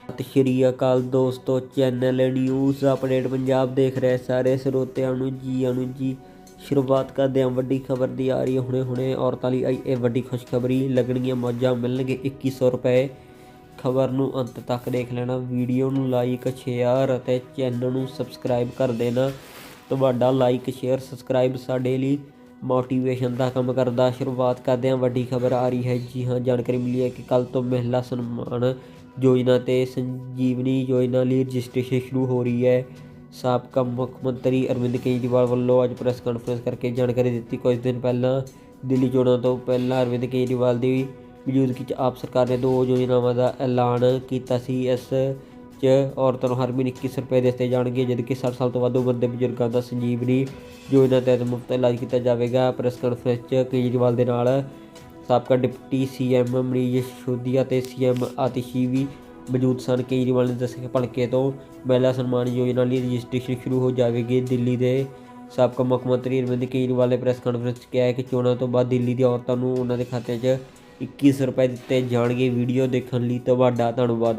ਸਤਿ ਸ਼੍ਰੀ ਅਕਾਲ ਦੋਸਤੋ channel news update Punjab ਦੇਖ ਰਹੇ ਸਾਰੇ ਸਰੋਤਿਆਂ ਨੂੰ ਜੀ ਆਨੂੰ ਜੀ। ਸ਼ੁਰੂਆਤ ਕਰਦੇ ਹਾਂ, ਵੱਡੀ ਖਬਰ ਦੀ ਆ ਰਹੀ ਹੈ। ਹੁਣੇ ਹੁਣੇ ਔਰਤਾਂ ਲਈ ਆਈ ਇਹ ਵੱਡੀ ਖੁਸ਼ਖਬਰੀ, ਲੱਗਣਗੀਆਂ ਮੌਜਾਂ ਮਿਲਣਗੇ 2100 ਰੁਪਏ। ਖਬਰ ਨੂੰ ਅੰਤ ਤੱਕ ਦੇਖ ਲੈਣਾ, ਵੀਡੀਓ ਨੂੰ ਲਾਈਕ ਸ਼ੇਅਰ ਅਤੇ ਚੈਨਲ ਨੂੰ ਸਬਸਕ੍ਰਾਈਬ ਕਰ ਦੇਣਾ। ਤੁਹਾਡਾ ਲਾਈਕ ਸ਼ੇਅਰ ਸਬਸਕ੍ਰਾਈਬ ਸਾਡੇ ਲਈ ਮੋਟੀਵੇਸ਼ਨ ਦਾ ਕੰਮ ਕਰਦਾ। ਸ਼ੁਰੂਆਤ ਕਰਦੇ ਹਾਂ, ਵੱਡੀ ਖਬਰ ਆ ਰਹੀ ਹੈ। ਜੀ ਹਾਂ, ਜਾਣਕਾਰੀ ਮਿਲੀ ਹੈ ਕਿ ਕੱਲ ਤੋਂ ਮਹਿਲਾ ਸਨਮਾਨ ਯੋਜਨਾ ਤੇ ਸੰਜੀਵਨੀ ਯੋਜਨਾ ਲਈ ਰਜਿਸਟ੍ਰੇਸ਼ਨ ਸ਼ੁਰੂ ਹੋ ਰਹੀ ਹੈ, ਸਾਬਕਾ ਮੁੱਖ ਮੰਤਰੀ ਅਰਵਿੰਦ ਕੇਜਰੀਵਾਲ ਵੱਲੋਂ ਅੱਜ ਪ੍ਰੈਸ ਕਾਨਫਰੰਸ ਕਰਕੇ ਜਾਣਕਾਰੀ ਦਿੱਤੀ। ਕੁਝ ਦਿਨ ਪਹਿਲਾਂ ਦਿੱਲੀ ਚੋਣਾਂ ਤੋਂ ਪਹਿਲਾਂ ਅਰਵਿੰਦ ਕੇਜਰੀਵਾਲ ਦੀ ਮੌਜੂਦਗੀ 'ਚ ਆਪ ਸਰਕਾਰ ਨੇ ਦੋ ਯੋਜਨਾਵਾਂ ਦਾ ਐਲਾਨ ਕੀਤਾ ਸੀ। ਇਸ 'ਚ ਔਰਤਾਂ ਨੂੰ ਹਰ ਮਹੀਨੇ 21 ਰੁਪਏ ਦਿੱਤੇ ਜਾਣਗੇ, ਜਦਕਿ 60 ਸਾਲ ਤੋਂ ਵੱਧ ਉਮਰ ਦੇ ਬਜ਼ੁਰਗਾਂ ਦਾ ਸੰਜੀਵਨੀ ਯੋਜਨਾ ਤਹਿਤ ਮੁਫਤ ਇਲਾਜ ਕੀਤਾ ਜਾਵੇਗਾ। ਪ੍ਰੈਸ ਕਾਨਫਰੰਸ 'ਚ ਕੇਜਰੀਵਾਲ ਦੇ ਨਾਲ ਸਾਬਕਾ ਡਿਪਟੀ ਸੀਐਮ ਮਨੀਸ਼ ਸਿਸੋਦੀਆ ਤੇ ਸੀਐਮ ਆਤਿਸ਼ੀ ਵੀ ਮੌਜੂਦ ਸਨ। ਕੇਜਰੀਵਾਲ ਨੇ ਦੱਸਿਆ ਕਿ ਭਲਕੇ ਤੋਂ ਮਹਿਲਾ ਸਨਮਾਨ ਯੋਜਨਾ ਲਈ ਰਜਿਸਟ੍ਰੇਸ਼ਨ ਸ਼ੁਰੂ ਹੋ ਜਾਵੇਗੀ। ਦਿੱਲੀ ਦੇ ਸਾਬਕਾ ਮੁੱਖ ਮੰਤਰੀ ਅਰਵਿੰਦ ਕੇਜਰੀਵਾਲ ਨੇ ਪ੍ਰੈਸ ਕਾਨਫਰੰਸ 'ਚ ਕਿਹਾ ਕਿ ਚੋਣਾਂ ਤੋਂ ਬਾਅਦ ਦਿੱਲੀ ਦੀਆਂ ਔਰਤਾਂ ਨੂੰ ਉਹਨਾਂ ਦੇ ਖਾਤੇ 'ਚ 21 ਰੁਪਏ ਦਿੱਤੇ ਜਾਣਗੇ। ਵੀਡੀਓ ਦੇਖਣ ਲਈ ਤੁਹਾਡਾ ਧੰਨਵਾਦ।